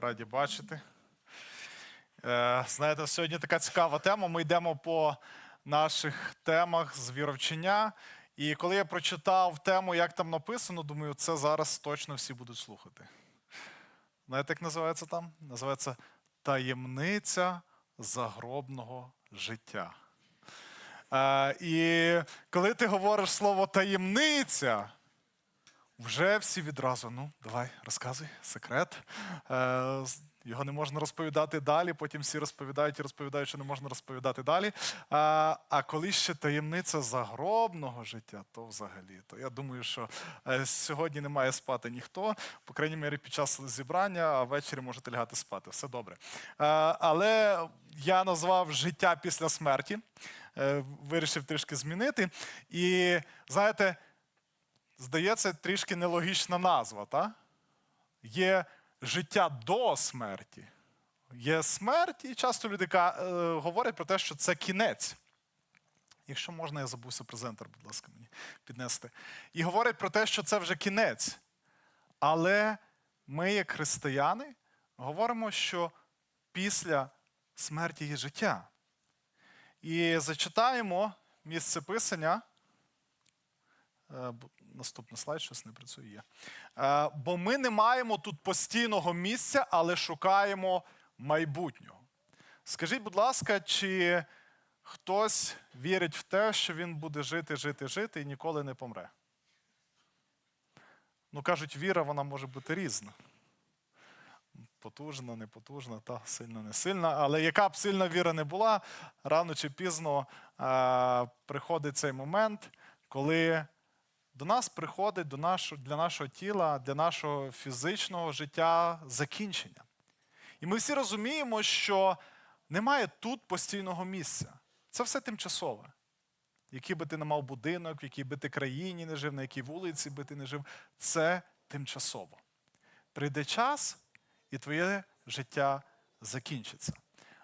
раді бачити. Е, Знаєте, сьогодні така цікава тема. Ми йдемо по наших темах з віровчення. І коли я прочитав тему, як там написано, думаю, це зараз точно всі будуть слухати. Знаєте, як називається там? Називається Таємниця загробного життя. Е, і коли ти говориш слово таємниця, вже всі відразу, ну, давай, розказуй, секрет. Е, його не можна розповідати далі, потім всі розповідають і розповідають, що не можна розповідати далі. А, а коли ще таємниця загробного життя, то взагалі, то я думаю, що е, сьогодні не має спати ніхто, по крайній мірі під час зібрання, а ввечері можете лягати спати. Все добре. Е, але я назвав життя після смерті, е, вирішив трішки змінити. І знаєте, здається, трішки нелогічна назва, та? Є життя до смерті. Є смерть, і часто люди е, говорять про те, що це кінець. Якщо можна, я забувся презентер, будь ласка, мені піднести. І говорять про те, що це вже кінець. Але ми, як християни, говоримо, що після смерті є життя. І зачитаємо місце писання. Наступний слайд, щось не працює. Е, Бо ми не маємо тут постійного місця, але шукаємо майбутнього. Скажіть, будь ласка, чи хтось вірить в те, що він буде жити, жити, жити і ніколи не помре? Ну, кажуть, віра вона може бути різна. Потужна, не потужна, та сильна, не сильна. Але яка б сильна віра не була, рано чи пізно е, приходить цей момент, коли до нас приходить до нашого, для нашого тіла, для нашого фізичного життя закінчення. І ми всі розуміємо, що немає тут постійного місця. Це все тимчасове. Який би ти не мав будинок, в якій би ти країні не жив, на якій вулиці би ти не жив, це тимчасово. Прийде час, і твоє життя закінчиться.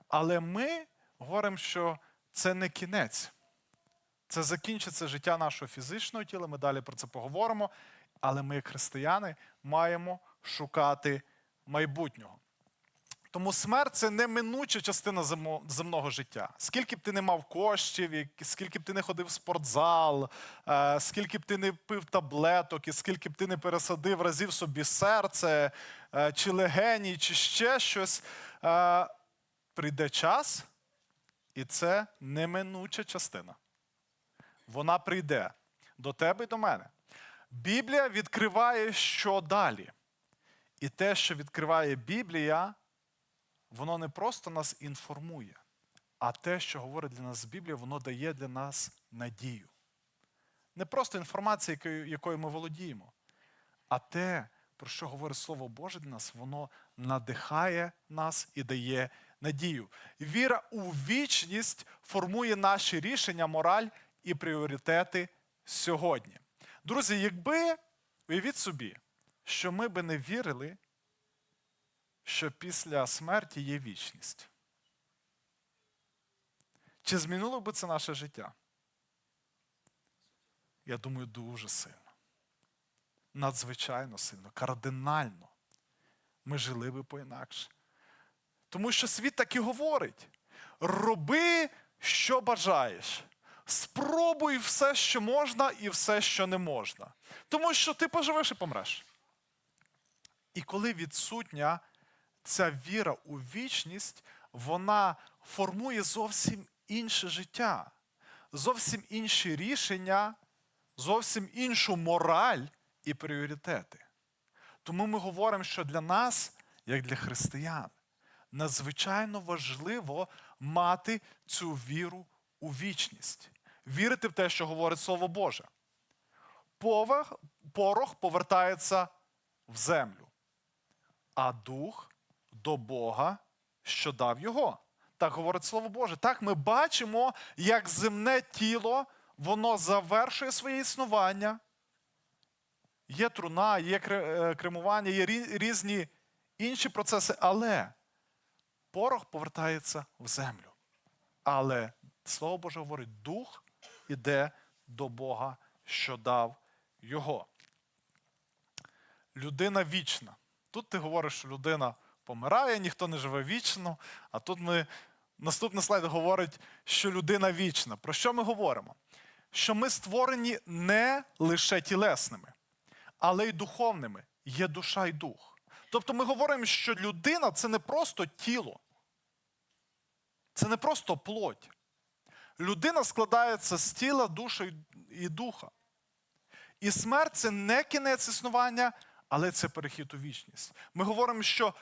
Але ми говоримо, що це не кінець. Це закінчиться життя нашого фізичного тіла, ми далі про це поговоримо. Але ми, християни, маємо шукати майбутнього. Тому смерть це неминуча частина земного життя. Скільки б ти не мав коштів, скільки б ти не ходив в спортзал, е, скільки б ти не пив таблеток, і скільки б ти не пересадив разів собі серце, е, чи легені, чи ще щось, е, прийде час, і це неминуча частина вона прийде до тебе і до мене. Біблія відкриває, що далі. І те, що відкриває Біблія, воно не просто нас інформує, а те, що говорить для нас Біблія, воно дає для нас надію. Не просто інформація, якою, ми володіємо, а те, про що говорить Слово Боже для нас, воно надихає нас і дає надію. Віра у вічність формує наші рішення, мораль і пріоритети сьогодні. Друзі, якби уявіть собі, що ми би не вірили, що після смерті є вічність. Чи змінило би це наше життя? Я думаю, дуже сильно. Надзвичайно сильно, кардинально. Ми жили би по-інакше. Тому що світ так і говорить: роби, що бажаєш. Спробуй все, що можна, і все, що не можна. Тому що ти поживеш і помреш. І коли відсутня ця віра у вічність, вона формує зовсім інше життя, зовсім інші рішення, зовсім іншу мораль і пріоритети. Тому ми говоримо, що для нас, як для християн, надзвичайно важливо мати цю віру у вічність, вірити в те, що говорить Слово Боже. Повах, порох повертається в землю, а дух до Бога, що дав його. Так говорить Слово Боже. Так ми бачимо, як земне тіло воно завершує своє існування. Є труна, є е, кремування, є різні інші процеси, але порох повертається в землю. Але Слово Боже говорить, дух іде до Бога, що дав його. Людина вічна. Тут ти говориш, що людина помирає, ніхто не живе вічно. А тут ми наступний слайд говорить, що людина вічна. Про що ми говоримо? Що ми створені не лише тілесними, але й духовними. Є душа і дух. Тобто ми говоримо, що людина це не просто тіло, це не просто плоть. Людина складається з тіла, душі і духа. І смерть це не кінець існування, але це перехід у вічність. Ми говоримо, що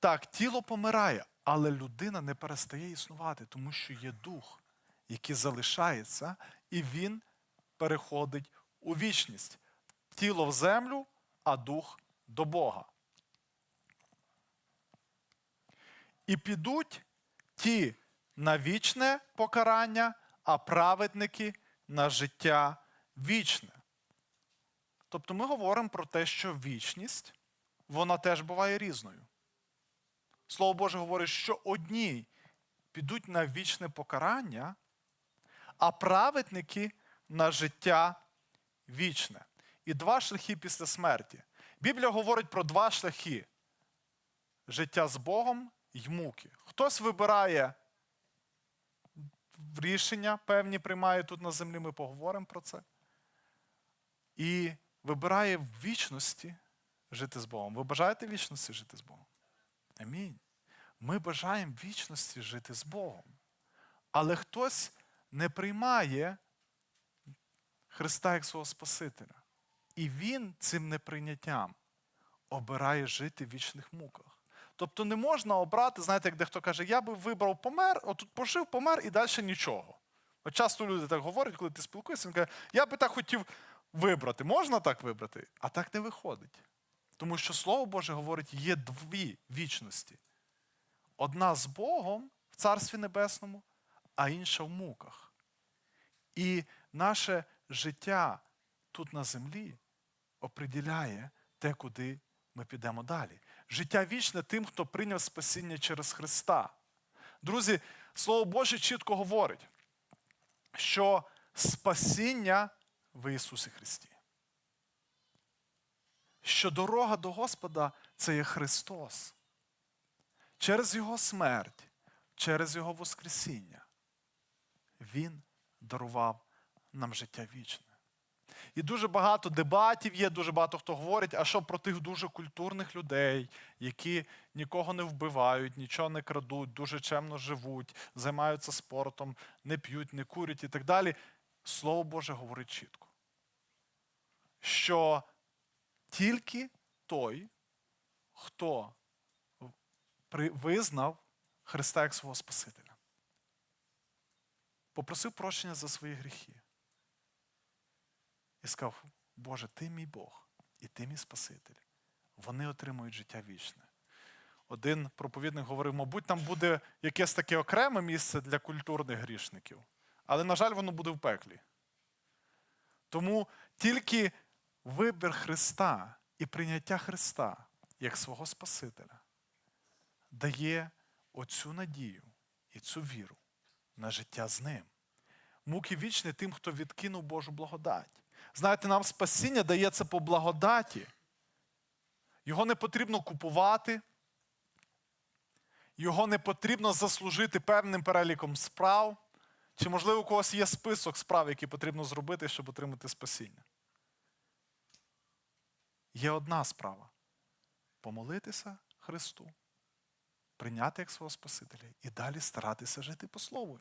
так, тіло помирає, але людина не перестає існувати, тому що є дух, який залишається, і він переходить у вічність. Тіло в землю, а дух до Бога. І підуть ті на вічне покарання, а праведники на життя вічне. Тобто ми говоримо про те, що вічність, вона теж буває різною. Слово Боже говорить, що одні підуть на вічне покарання, а праведники на життя вічне. І два шляхи після смерті. Біблія говорить про два шляхи: життя з Богом й муки. Хтось вибирає рішення, певні приймає тут на землі, ми поговоримо про це. І вибирає в вічності жити з Богом. Ви бажаєте вічності жити з Богом? Амінь. Ми бажаємо вічності жити з Богом. Але хтось не приймає Христа як свого Спасителя. І Він цим неприйняттям обирає жити в вічних муках. Тобто не можна обрати, знаєте, як дехто каже, я би вибрав помер, отут пожив, помер і далі нічого. От часто люди так говорять, коли ти спілкуєшся, він каже, я би так хотів вибрати. Можна так вибрати? А так не виходить. Тому що Слово Боже говорить, є дві вічності. Одна з Богом в Царстві Небесному, а інша в муках. І наше життя тут на землі оприділяє те, куди ми підемо далі. Життя вічне тим, хто прийняв спасіння через Христа. Друзі, Слово Боже чітко говорить, що спасіння в Ісусі Христі. Що дорога до Господа це є Христос. Через Його смерть, через Його Воскресіння. Він дарував нам життя вічне. І дуже багато дебатів є, дуже багато хто говорить, а що про тих дуже культурних людей, які нікого не вбивають, нічого не крадуть, дуже чемно живуть, займаються спортом, не п'ють, не курять і так далі. Слово Боже говорить чітко, що тільки той, хто визнав Христа як свого Спасителя, попросив прощення за свої гріхи. І сказав, Боже, ти мій Бог, і ти мій Спаситель. Вони отримують життя вічне. Один проповідник говорив, мабуть, там буде якесь таке окреме місце для культурних грішників. Але, на жаль, воно буде в пеклі. Тому тільки вибір Христа і прийняття Христа як свого Спасителя дає оцю надію і цю віру на життя з ним. Муки вічні тим, хто відкинув Божу благодать. Знаєте, нам спасіння дається по благодаті. Його не потрібно купувати, його не потрібно заслужити певним переліком справ. Чи, можливо, у когось є список справ, які потрібно зробити, щоб отримати спасіння? Є одна справа помолитися Христу, прийняти як свого Спасителя і далі старатися жити по Слову.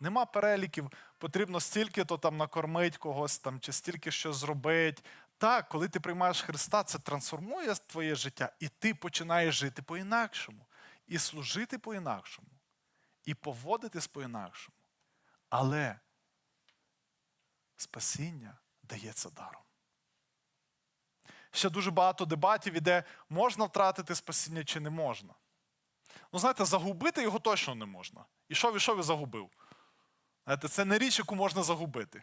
Нема переліків, потрібно стільки-то там накормити когось там, чи стільки що зробити. Так, коли ти приймаєш Христа, це трансформує твоє життя, і ти починаєш жити по-інакшому, і служити по-інакшому, і поводитись по-інакшому. Але спасіння дається даром. Ще дуже багато дебатів іде, можна втратити спасіння чи не можна. Ну, знаєте, загубити його точно не можна. Ішов, ішов і загубив. Знаєте, Це не річ, яку можна загубити.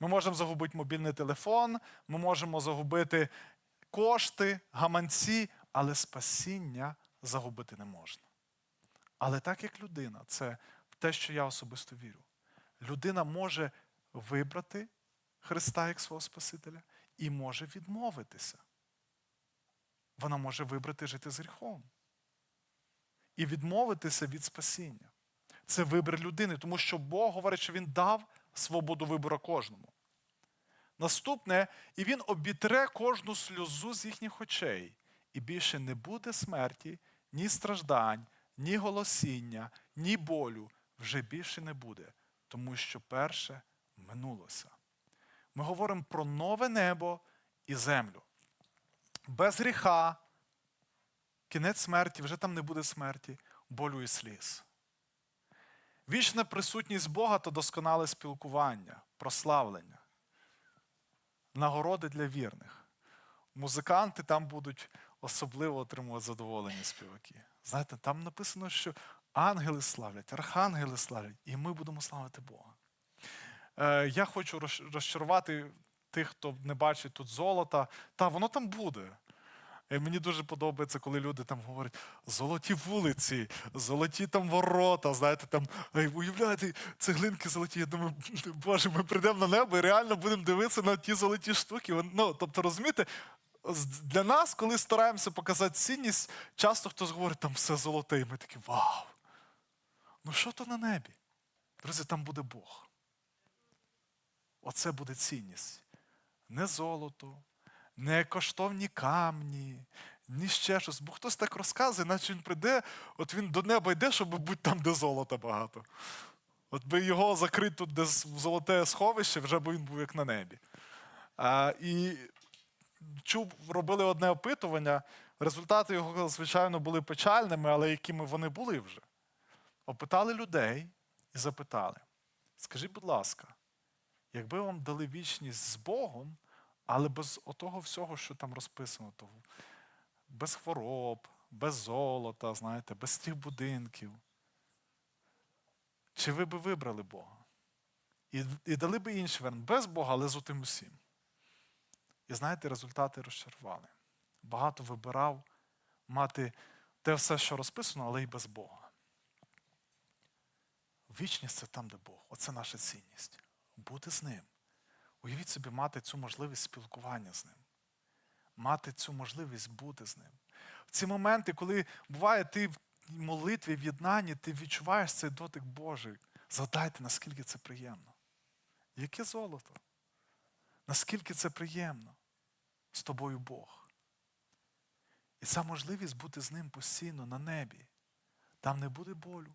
Ми можемо загубити мобільний телефон, ми можемо загубити кошти, гаманці, але спасіння загубити не можна. Але так як людина, це те, що я особисто вірю. Людина може вибрати Христа як свого Спасителя і може відмовитися. вона може вибрати жити з гріхом і відмовитися від спасіння. Це вибір людини, тому що Бог говорить, що Він дав свободу вибору кожному. Наступне, і він обітре кожну сльозу з їхніх очей, і більше не буде смерті, ні страждань, ні голосіння, ні болю вже більше не буде, тому що перше минулося. Ми говоримо про нове небо і землю. Без гріха, кінець смерті, вже там не буде смерті, болю і сліз. Вічна присутність Бога та досконале спілкування, прославлення, нагороди для вірних. Музиканти там будуть особливо отримувати задоволення співаки. Знаєте, там написано, що ангели славлять, архангели славлять, і ми будемо славити Бога. Е, я хочу розчарувати тих, хто не бачить тут золота. Та воно там буде. І мені дуже подобається, коли люди там говорять золоті вулиці, золоті там ворота, знаєте, там «Ай, уявляєте, цеглинки золоті. Я думаю, Боже, ми прийдемо на небо і реально будемо дивитися на ті золоті штуки. Ну, тобто, розумієте, для нас, коли стараємося показати цінність, часто хтось говорить, там все золоте, і ми такі вау. Ну що то на небі? Друзі, там буде Бог. Оце буде цінність. Не золото, не коштовні камні, ні ще щось. Бо хтось так розказує, наче він прийде, от він до неба йде, щоб бути там, де золота багато. От би його закрити тут, де в золоте сховище, вже б він був як на небі. А, і чув, робили одне опитування. Результати його, звичайно, були печальними, але якими вони були вже. Опитали людей і запитали: скажіть, будь ласка, якби вам дали вічність з Богом, але без отого всього, що там розписано, того, без хвороб, без золота, знаєте, без тих будинків. Чи ви би вибрали Бога? І, і дали би інший варіант, без Бога, але з отим усім. І знаєте, результати розчарували. Багато вибирав мати те все, що розписано, але й без Бога. Вічність це там, де Бог. Оце наша цінність. Бути з ним. Уявіть собі, мати цю можливість спілкування з ним, мати цю можливість бути з ним. В ці моменти, коли буває, ти в молитві, в єднанні, ти відчуваєш цей дотик Божий. Згадайте, наскільки це приємно. Яке золото? Наскільки це приємно з тобою Бог. І ця можливість бути з ним постійно на небі. Там не буде болю,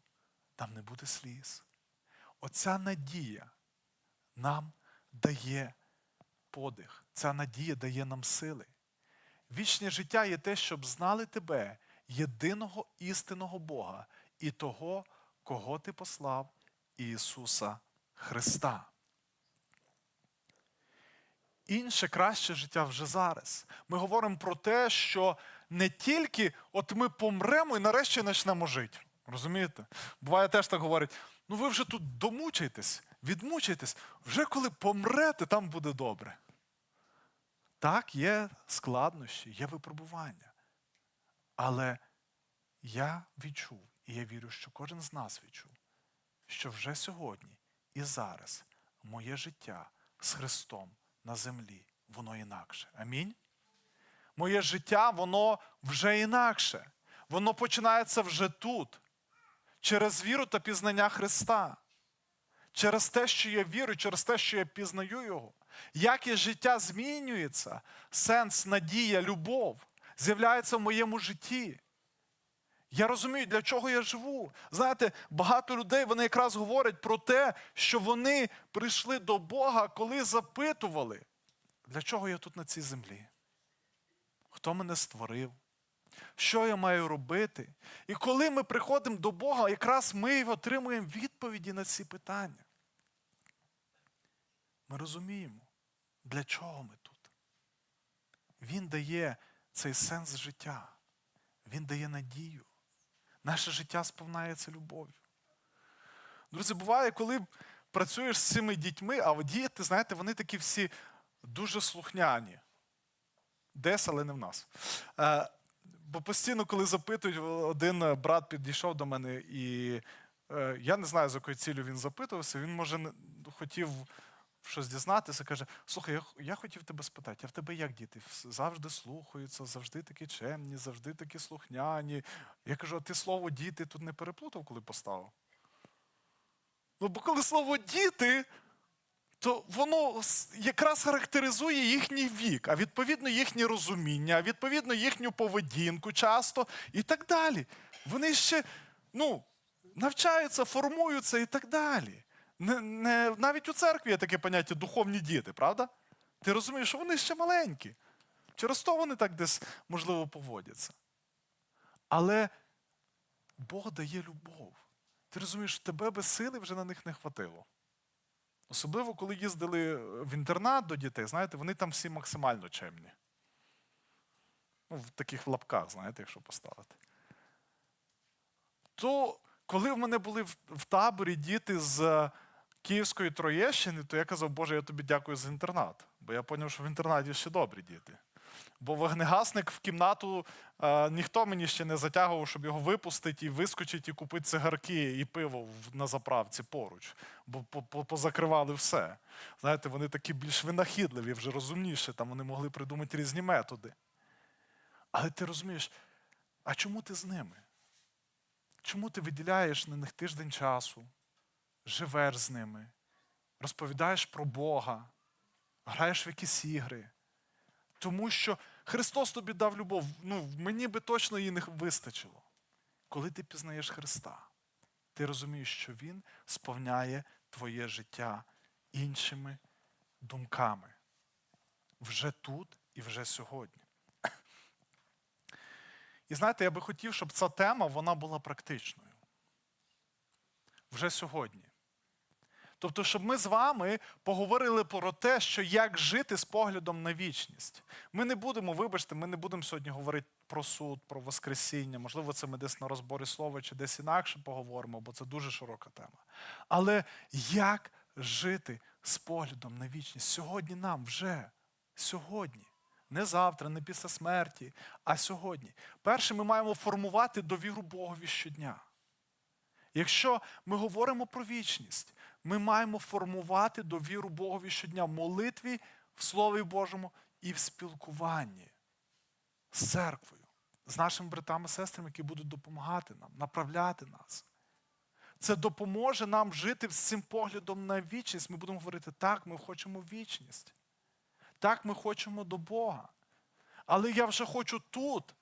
там не буде сліз. Оця надія нам дає подих. Ця надія дає нам сили. Вічне життя є те, щоб знали тебе, єдиного істинного Бога, і того, кого ти послав, Ісуса Христа. Інше краще життя вже зараз. Ми говоримо про те, що не тільки от ми помремо і нарешті почнемо жити. Розумієте? Буває теж так говорять: ну ви вже тут домучайтесь, відмучайтесь, вже коли помрете, там буде добре. Так, є складнощі, є випробування. Але я відчув, і я вірю, що кожен з нас відчув, що вже сьогодні і зараз моє життя з Христом на землі, воно інакше. Амінь. Моє життя, воно вже інакше. Воно починається вже тут, через віру та пізнання Христа. Через те, що я вірю, через те, що я пізнаю Його. Якість життя змінюється, сенс, надія, любов з'являється в моєму житті. Я розумію, для чого я живу. Знаєте, багато людей вони якраз говорять про те, що вони прийшли до Бога, коли запитували, для чого я тут на цій землі? Хто мене створив? Що я маю робити? І коли ми приходимо до Бога, якраз ми отримуємо відповіді на ці питання. Ми розуміємо, для чого ми тут. Він дає цей сенс життя. Він дає надію. Наше життя сповняється любов'ю. Друзі, буває, коли працюєш з цими дітьми, а діти, знаєте, вони такі всі дуже слухняні. Десь, але не в нас. Е, бо постійно, коли запитують, один брат підійшов до мене, і е, я не знаю, з якою цілею він запитувався. Він, може, хотів щось дізнатися, каже: слухай, я, я хотів тебе спитати, а в тебе як діти? Завжди слухаються, завжди такі чемні, завжди такі слухняні. Я кажу, а ти слово діти тут не переплутав, коли поставив? Ну, бо коли слово діти, то воно якраз характеризує їхній вік, а відповідно їхнє розуміння, а відповідно їхню поведінку часто і так далі. Вони ще ну, навчаються, формуються і так далі. Не, не, навіть у церкві є таке поняття духовні діти, правда? Ти розумієш, що вони ще маленькі. Через то вони так десь, можливо, поводяться. Але Бог дає любов. Ти розумієш, тебе без сили вже на них не хватило. Особливо, коли їздили в інтернат до дітей, знаєте, вони там всі максимально чемні. Ну, в таких лапках, знаєте, якщо поставити. То коли в мене були в, в таборі діти з е, Київської Троєщини, то я казав, Боже, я тобі дякую за інтернат. Бо я зрозумів, що в інтернаті ще добрі діти. Бо вогнегасник в кімнату е, ніхто мені ще не затягував, щоб його випустити і вискочити і купити цигарки і пиво на заправці поруч. Бо по- по- позакривали все. Знаєте, вони такі більш винахідливі, вже розумніші, там вони могли придумати різні методи. Але ти розумієш, а чому ти з ними? Чому ти виділяєш на них тиждень часу, живеш з ними, розповідаєш про Бога, граєш в якісь ігри? Тому що Христос тобі дав любов. Ну, мені би точно її не вистачило. Коли ти пізнаєш Христа, ти розумієш, що Він сповняє твоє життя іншими думками. Вже тут і вже сьогодні. І знаєте, я би хотів, щоб ця тема вона була практичною. Вже сьогодні. Тобто, щоб ми з вами поговорили про те, що як жити з поглядом на вічність. Ми не будемо, вибачте, ми не будемо сьогодні говорити про суд, про Воскресіння. Можливо, це ми десь на розборі слова чи десь інакше поговоримо, бо це дуже широка тема. Але як жити з поглядом на вічність? Сьогодні нам вже. Сьогодні. Не завтра, не після смерті, а сьогодні. Перше, ми маємо формувати довіру Богові щодня. Якщо ми говоримо про вічність, ми маємо формувати довіру Богові щодня в молитві, в Слові Божому і в спілкуванні з церквою, з нашими братами і сестрами, які будуть допомагати нам, направляти нас. Це допоможе нам жити з цим поглядом на вічність. Ми будемо говорити, так, ми хочемо вічність. Так, ми хочемо до Бога. Але я вже хочу тут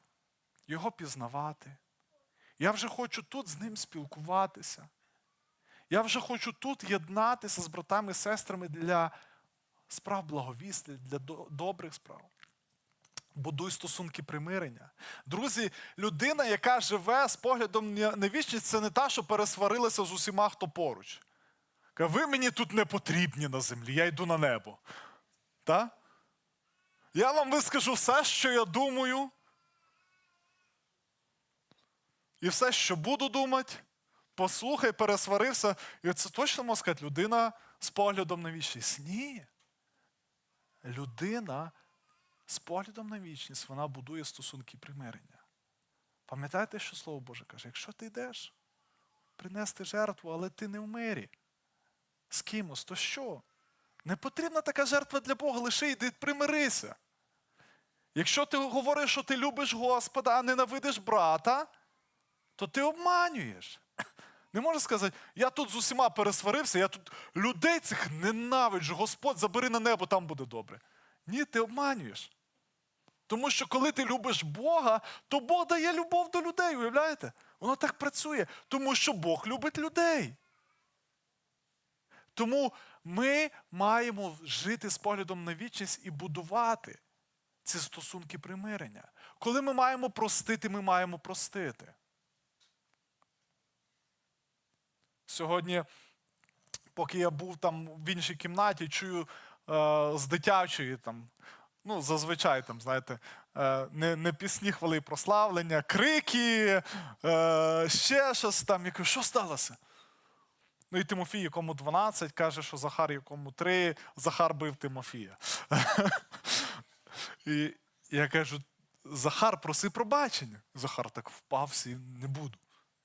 його пізнавати. Я вже хочу тут з ним спілкуватися. Я вже хочу тут єднатися з братами і сестрами для справ благовісти, для добрих справ. Будуй стосунки примирення. Друзі, людина, яка живе з поглядом на вічність, це не та, що пересварилася з усіма, хто поруч. Каже, ви мені тут не потрібні на землі, я йду на небо. Та? Я вам вискажу все, що я думаю. І все, що буду думати, послухай, пересварився. І це точно можна сказати, людина з поглядом на вічність. Ні. Людина з поглядом на вічність, вона будує стосунки примирення. Пам'ятаєте, що Слово Боже каже? Якщо ти йдеш принести жертву, але ти не в мирі з кимось, то що? Не потрібна така жертва для Бога, лише йди примирися. Якщо ти говориш, що ти любиш Господа, а ненавидиш брата, то ти обманюєш. Не можна сказати, я тут з усіма пересварився, я тут людей цих ненавиджу, Господь забери на небо, там буде добре. Ні, ти обманюєш. Тому що коли ти любиш Бога, то Бог дає любов до людей, уявляєте? Воно так працює, тому що Бог любить людей. Тому ми маємо жити з поглядом на вічність і будувати ці стосунки примирення. Коли ми маємо простити, ми маємо простити. Сьогодні, поки я був там в іншій кімнаті, чую е, з дитячої там. Ну, зазвичай там, знаєте, е, не, не пісні хвали прославлення, крики, е, ще щось там. Я кажу, що сталося? Ну і Тимофій, якому 12, каже, що Захар, якому 3, Захар бив Тимофія. І я кажу: Захар, проси пробачення. Захар так впав, всі не буду.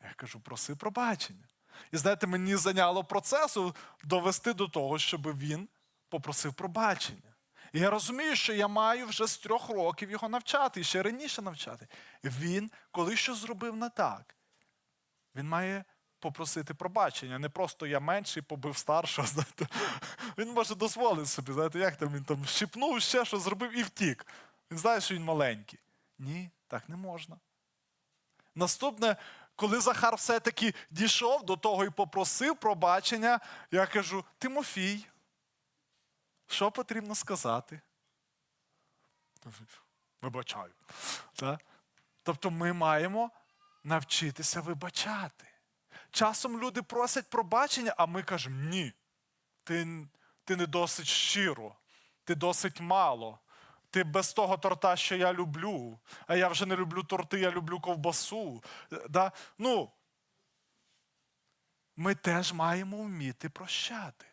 Я кажу, проси пробачення. І знаєте, мені зайняло процесу довести до того, щоб він попросив пробачення. І я розумію, що я маю вже з трьох років його навчати і ще раніше навчати. Він, коли що зробив не так, він має попросити пробачення. Не просто я менший побив старшого. Знаєте. Він може дозволити собі, знаєте, як там він там щипнув, ще що зробив і втік. Він знає, що він маленький. Ні, так не можна. Наступне, коли Захар все-таки дійшов до того і попросив пробачення, я кажу: Тимофій, що потрібно сказати? Вибачаю. Так? Тобто ми маємо навчитися вибачати. Часом люди просять пробачення, а ми кажемо: ні, ти, ти не досить щиро, ти досить мало. Ти без того торта, що я люблю, а я вже не люблю торти, я люблю ковбасу. Да? Ну, ми теж маємо вміти прощати.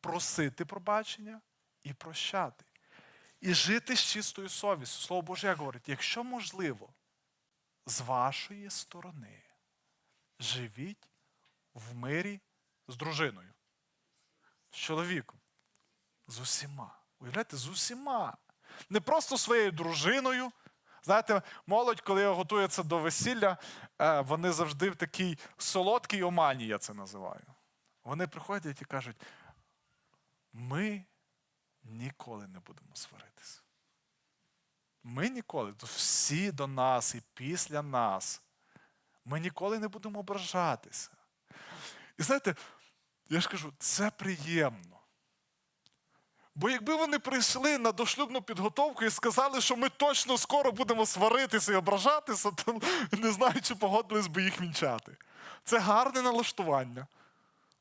Просити пробачення і прощати. І жити з чистою совістю. Слово Боже як говорить, якщо можливо, з вашої сторони живіть в мирі з дружиною, з чоловіком, з усіма. Уявляєте, з усіма. Не просто своєю дружиною. Знаєте, молодь, коли готується до весілля, е, вони завжди в такій солодкій омані, я це називаю. Вони приходять і кажуть: ми ніколи не будемо сваритися. Ми ніколи, всі до нас і після нас. Ми ніколи не будемо ображатися. І знаєте, я ж кажу, це приємно. Бо якби вони прийшли на дошлюбну підготовку і сказали, що ми точно скоро будемо сваритися і ображатися, то не знаю, чи погодились би їх вінчати. Це гарне налаштування.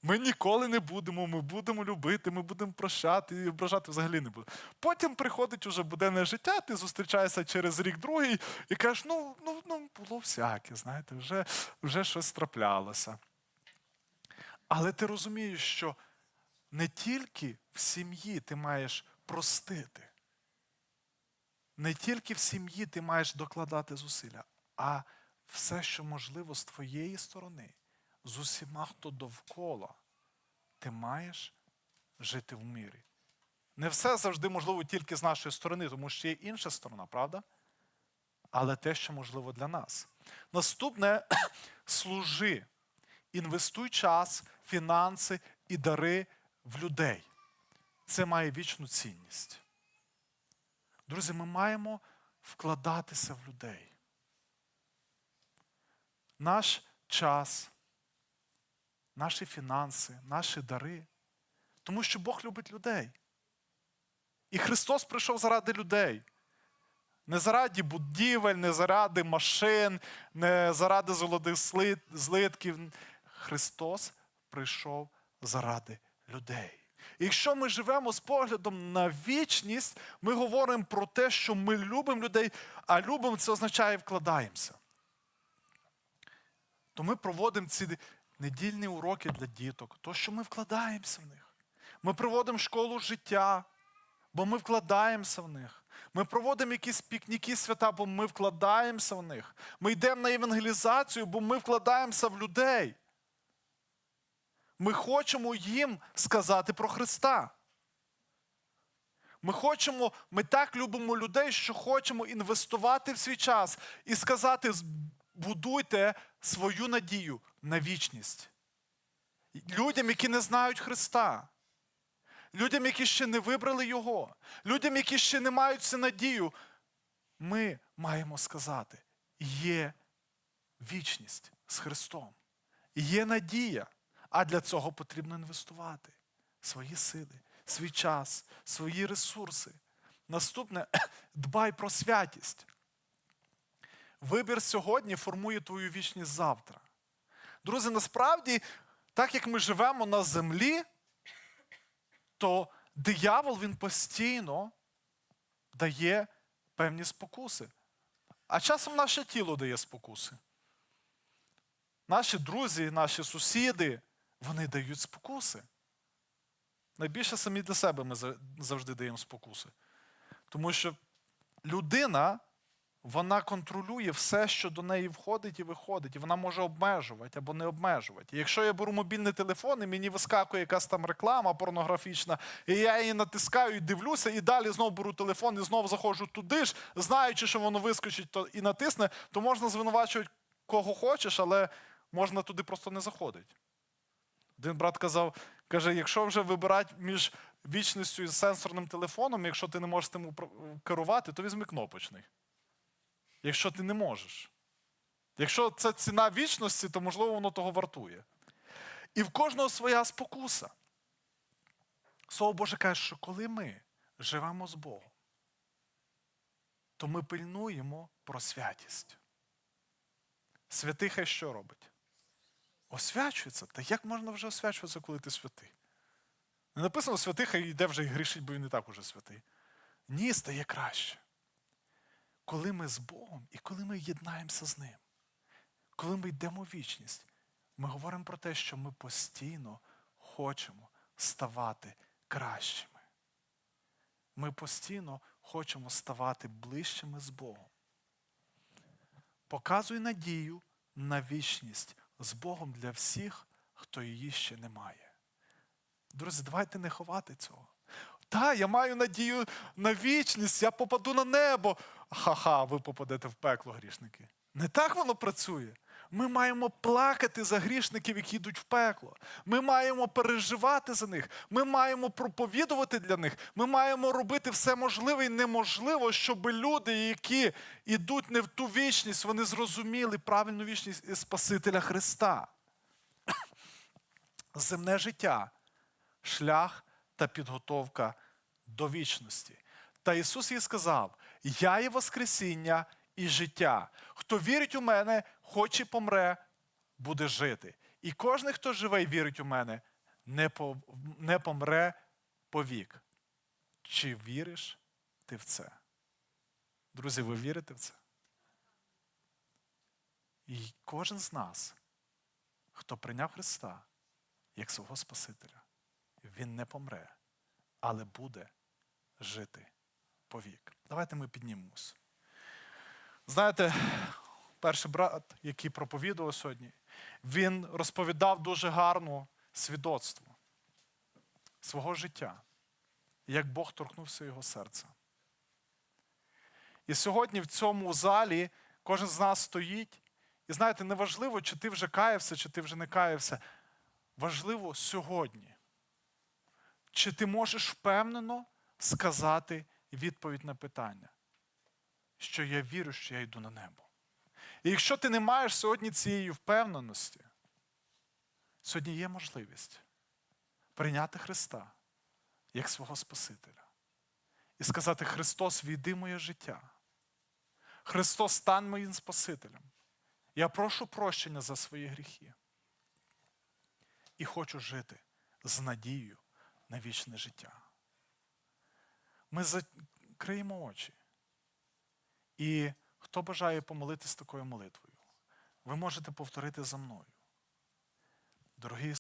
Ми ніколи не будемо, ми будемо любити, ми будемо прощати і ображати взагалі не будемо. Потім приходить уже буденне життя, ти зустрічаєшся через рік другий і кажеш, ну, ну, ну було всяке, знаєте, вже, вже щось траплялося. Але ти розумієш, що не тільки в сім'ї ти маєш простити, не тільки в сім'ї ти маєш докладати зусилля, а все, що можливо з твоєї сторони, з усіма, хто довкола, ти маєш жити в мирі. Не все завжди можливо тільки з нашої сторони, тому що є інша сторона, правда? Але те, що можливо для нас. Наступне служи, інвестуй час, фінанси і дари в людей. Це має вічну цінність. Друзі, ми маємо вкладатися в людей. Наш час, наші фінанси, наші дари. Тому що Бог любить людей. І Христос прийшов заради людей. Не заради будівель, не заради машин, не заради золотих злитків. Христос прийшов заради людей. Якщо ми живемо з поглядом на вічність, ми говоримо про те, що ми любимо людей, а любимо це означає вкладаємося. То ми проводимо ці недільні уроки для діток, то що ми вкладаємося в них. Ми проводимо школу життя, бо ми вкладаємося в них. Ми проводимо якісь пікніки свята, бо ми вкладаємося в них. Ми йдемо на евангелізацію, бо ми вкладаємося в людей. Ми хочемо їм сказати про Христа. Ми хочемо, ми так любимо людей, що хочемо інвестувати в свій час і сказати: будуйте свою надію на вічність. Людям, які не знають Христа, людям, які ще не вибрали Його, людям, які ще не мають цю надію, ми маємо сказати: є вічність з Христом, є надія. А для цього потрібно інвестувати свої сили, свій час, свої ресурси. Наступне дбай про святість. Вибір сьогодні формує твою вічність завтра. Друзі, насправді, так як ми живемо на землі, то диявол він постійно дає певні спокуси. А часом наше тіло дає спокуси. Наші друзі, наші сусіди вони дають спокуси. Найбільше самі для себе ми завжди даємо спокуси. Тому що людина вона контролює все, що до неї входить і виходить, і вона може обмежувати або не обмежувати. Якщо я беру мобільний телефон і мені вискакує якась там реклама порнографічна, і я її натискаю і дивлюся, і далі знову беру телефон і знову заходжу туди ж, знаючи, що воно вискочить то і натисне, то можна звинувачувати кого хочеш, але можна туди просто не заходити. Один брат казав, каже: якщо вже вибирати між вічністю і сенсорним телефоном, якщо ти не можеш тим керувати, то візьми кнопочний. Якщо ти не можеш. Якщо це ціна вічності, то можливо воно того вартує. І в кожного своя спокуса. Слово Боже каже, що коли ми живемо з Богом, то ми пильнуємо про святість. Святий хай що робить? Освячується. Та як можна вже освячуватися, коли ти святий? Не написано святий, хай йде вже і грішить, бо він і так уже святий. Ні, стає краще. Коли ми з Богом і коли ми єднаємося з Ним, коли ми йдемо в вічність, ми говоримо про те, що ми постійно хочемо ставати кращими. Ми постійно хочемо ставати ближчими з Богом. Показуй надію на вічність з Богом для всіх, хто її ще не має. Друзі, давайте не ховати цього. Та, я маю надію на вічність, я попаду на небо. Ха-ха, ви попадете в пекло, грішники. Не так воно працює. Ми маємо плакати за грішників, які йдуть в пекло. Ми маємо переживати за них. Ми маємо проповідувати для них. Ми маємо робити все можливе і неможливе, щоб люди, які йдуть не в ту вічність, вони зрозуміли правильну вічність Спасителя Христа. Земне життя шлях та підготовка до вічності. Та Ісус їй сказав: Я є Воскресіння і життя. Хто вірить у мене, хоч і помре, буде жити. І кожен, хто живе і вірить у мене, не, по, не помре повік. Чи віриш ти в це? Друзі, ви вірите в це? І кожен з нас, хто прийняв Христа як свого Спасителя, він не помре, але буде жити повік. Давайте ми піднімемось. Знаєте, перший брат, який проповідував сьогодні, він розповідав дуже гарно свідоцтво свого життя, як Бог торкнувся його серця. І сьогодні в цьому залі кожен з нас стоїть. І знаєте, неважливо, чи ти вже каявся, чи ти вже не каявся. Важливо сьогодні. Чи ти можеш впевнено сказати відповідь на питання, що я вірю, що я йду на небо? І якщо ти не маєш сьогодні цієї впевненості, сьогодні є можливість прийняти Христа як свого Спасителя і сказати: Христос, війди моє життя. Христос, стань моїм Спасителем. Я прошу прощення за свої гріхи. І хочу жити з надією на вічне життя. Ми закриємо очі. І хто бажає помолитись такою молитвою, ви можете повторити за мною. Дорогий